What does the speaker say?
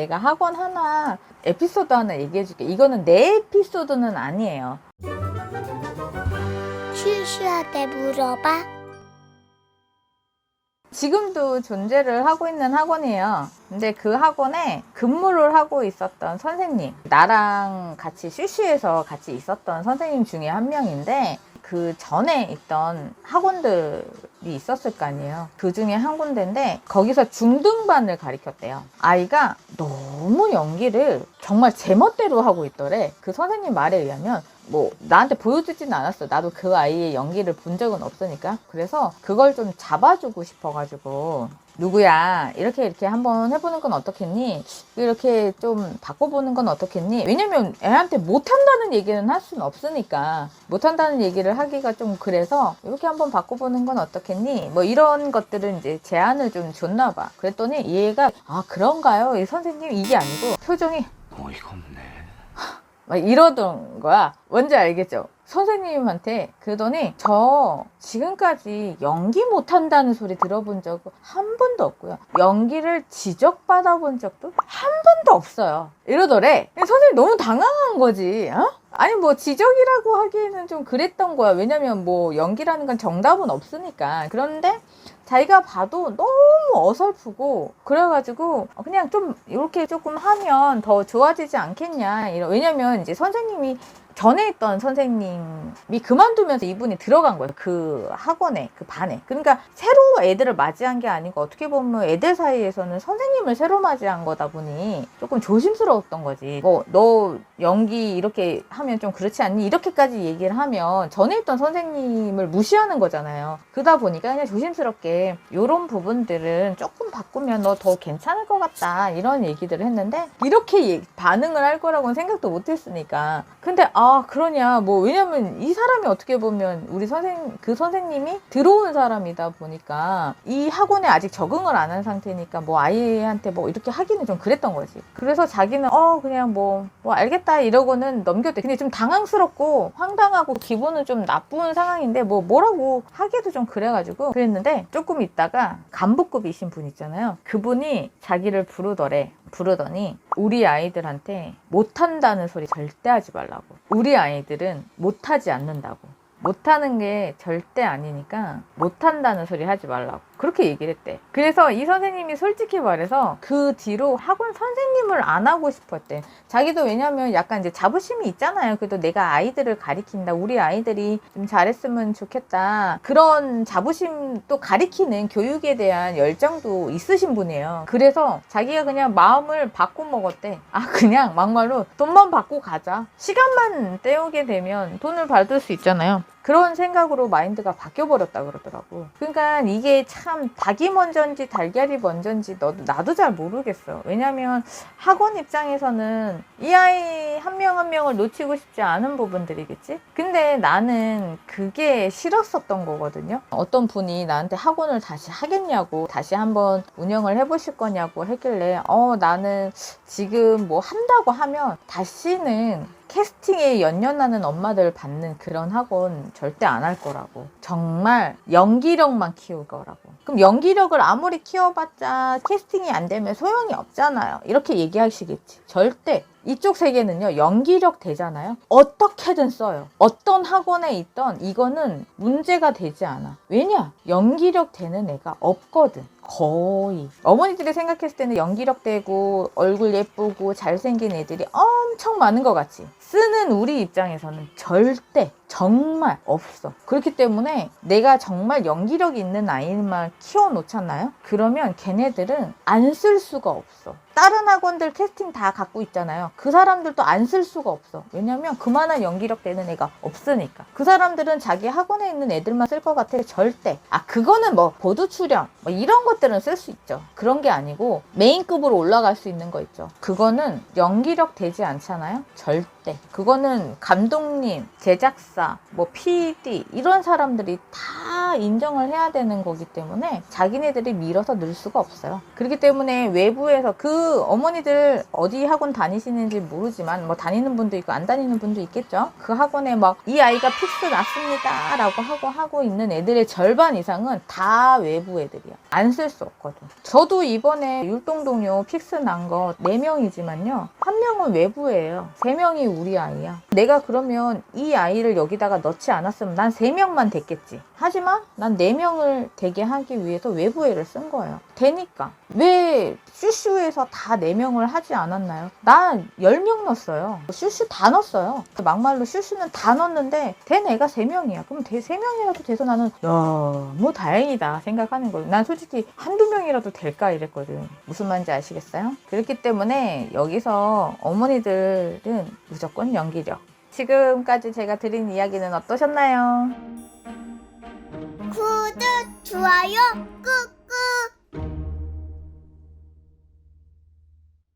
내가 학원 하나 에피소드 하나 얘기해 줄게. 이거는 내 에피소드는 아니에요. 슈슈한테 물어봐. 지금도 존재를 하고 있는 학원이에요. 근데 그 학원에 근무를 하고 있었던 선생님, 나랑 같이 슈슈에서 같이 있었던 선생님 중에 한 명인데, 그 전에 있던 학원들 있었을 거 아니에요. 그 중에 한 군데인데, 거기서 중등반을 가리켰대요. 아이가 너무 연기를 정말 제멋대로 하고 있더래. 그 선생님 말에 의하면, 뭐 나한테 보여주진 않았어. 나도 그 아이의 연기를 본 적은 없으니까. 그래서 그걸 좀 잡아주고 싶어가지고 누구야 이렇게 이렇게 한번 해보는 건 어떻겠니? 이렇게 좀 바꿔보는 건 어떻겠니? 왜냐면 애한테 못한다는 얘기는 할 수는 없으니까 못한다는 얘기를 하기가 좀 그래서 이렇게 한번 바꿔보는 건 어떻겠니? 뭐 이런 것들은 이제 제안을 좀 줬나 봐. 그랬더니 얘가 아 그런가요? 이 선생님 이게 아니고 표정이 어이가 없네. 막 이러던 거야. 뭔지 알겠죠? 선생님한테 그러더니 저 지금까지 연기 못한다는 소리 들어본 적 한 번도 없고요. 연기를 지적받아 본 적도 한 번도 없어요. 이러더래. 선생님 너무 당황한 거지. 어? 아니 뭐 지적이라고 하기에는 좀 그랬던 거야. 왜냐면 뭐 연기라는 건 정답은 없으니까. 그런데 자기가 봐도 너무 어설프고 그래가지고 그냥 좀 이렇게 조금 하면 더 좋아지지 않겠냐 이런 왜냐면 이제 선생님이 전에 있던 선생님이 그만두면서 이분이 들어간 거예요. 그 학원에, 그 반에. 그러니까 새로 애들을 맞이한 게 아니고 어떻게 보면 애들 사이에서는 선생님을 새로 맞이한 거다 보니 조금 조심스러웠던 거지. 뭐, 너 연기 이렇게 하면 좀 그렇지 않니? 이렇게까지 얘기를 하면 전에 있던 선생님을 무시하는 거잖아요. 그러다 보니까 그냥 조심스럽게 이런 부분들은 조금 바꾸면 너 더 괜찮을 것 같다. 이런 얘기들을 했는데 이렇게 얘- 반응을 할 거라고는 생각도 못 했으니까. 근데 아, 그러냐. 뭐, 왜냐면 이 사람이 어떻게 보면 우리 선생, 그 선생님이 들어온 사람이다 보니까 이 학원에 아직 적응을 안 한 상태니까 뭐 아이한테 뭐 이렇게 하기는 좀 그랬던 거지. 그래서 자기는 어, 그냥 뭐, 뭐 알겠다 이러고는 넘겼대. 근데 좀 당황스럽고 황당하고 기분은 좀 나쁜 상황인데 뭐 뭐라고 하기도 좀 그래가지고 그랬는데 조금 있다가 간부급이신 분 있잖아요. 그분이 자기를 부르더래. 부르더니 우리 아이들한테 못한다는 소리 절대 하지 말라고. 우리 아이들은 못하지 않는다고. 못하는 게 절대 아니니까 못한다는 소리 하지 말라고. 그렇게 얘기를 했대. 그래서 이 선생님이 솔직히 말해서 그 뒤로 학원 선생님을 안 하고 싶었대. 자기도 왜냐면 약간 이제 자부심이 있잖아요. 그래도 내가 아이들을 가리킨다. 우리 아이들이 좀 잘했으면 좋겠다. 그런 자부심 또 가리키는 교육에 대한 열정도 있으신 분이에요. 그래서 자기가 그냥 마음을 바꿔 먹었대. 아, 그냥 막말로 돈만 받고 가자. 시간만 때우게 되면 돈을 받을 수 있잖아요. 그런 생각으로 마인드가 바뀌어 버렸다 그러더라고. 그러니까 이게 참 닭이 먼저인지 달걀이 먼저인지 너도 나도 잘 모르겠어. 왜냐면 학원 입장에서는 이 아이 한 명 한 명을 놓치고 싶지 않은 부분들이겠지. 근데 나는 그게 싫었었던 거거든요. 어떤 분이 나한테 학원을 다시 하겠냐고 다시 한번 운영을 해보실 거냐고 했길래 어 나는 지금 뭐 한다고 하면 다시는 캐스팅에 연연하는 엄마들 받는 그런 학원 절대 안 할 거라고. 정말 연기력만 키울 거라고. 그럼 연기력을 아무리 키워봤자 캐스팅이 안 되면 소용이 없잖아요. 이렇게 얘기하시겠지. 절대. 이쪽 세계는요, 연기력 되잖아요? 어떻게든 써요. 어떤 학원에 있던 이거는 문제가 되지 않아. 왜냐? 연기력 되는 애가 없거든. 거의. 어머니들이 생각했을 때는 연기력 되고 얼굴 예쁘고 잘생긴 애들이 엄청 많은 것 같지. 쓰는 우리 입장에서는 절대 정말 없어. 그렇기 때문에 내가 정말 연기력 있는 아이만 키워놓잖아요? 그러면 걔네들은 안 쓸 수가 없어. 다른 학원들 캐스팅 다 갖고 있잖아요. 그 사람들도 안 쓸 수가 없어. 왜냐면 그만한 연기력 되는 애가 없으니까. 그 사람들은 자기 학원에 있는 애들만 쓸 것 같아. 절대. 아, 그거는 뭐 보드 출연 뭐 이런 것들은 쓸 수 있죠. 그런 게 아니고 메인급으로 올라갈 수 있는 거 있죠. 그거는 연기력 되지 않잖아요. 절대. 그거는 감독님, 제작사 뭐 PD 이런 사람들이 다 인정을 해야 되는 거기 때문에 자기네들이 밀어서 늘 수가 없어요. 그렇기 때문에 외부에서 그 어머니들 어디 학원 다니시는지 모르지만 뭐 다니는 분도 있고 안 다니는 분도 있겠죠. 그 학원에 막 이 아이가 픽스 났습니다라고 하고 하고 있는 애들의 절반 이상은 다 외부 애들이야. 안 쓸 수 없거든. 저도 이번에 율동 동료 픽스 난 거 4명이지만요. 한 명은 외부예요. 3명이 우리 아이야. 내가 그러면 이 아이를 여기다가 넣지 않았으면 난 3명만 됐겠지. 하지만 난 4명을 되게 하기 위해서 외부 애를 쓴 거예요. 되니까. 왜 슈슈에서 다 4명을 하지 않았나요? 난 10명 넣었어요. 슈슈 다 넣었어요. 막말로 슈슈는 다 넣었는데 된 애가 3명이야. 그럼 대 3명이라도 돼서 나는 너무 다행이다 생각하는 거예요. 난 솔직히 한두 명이라도 될까 이랬거든. 무슨 말인지 아시겠어요? 그렇기 때문에 여기서 어머니들은 무조건 연기력. 지금까지 제가 드린 이야기는 어떠셨나요? 구독, 좋아요 꾹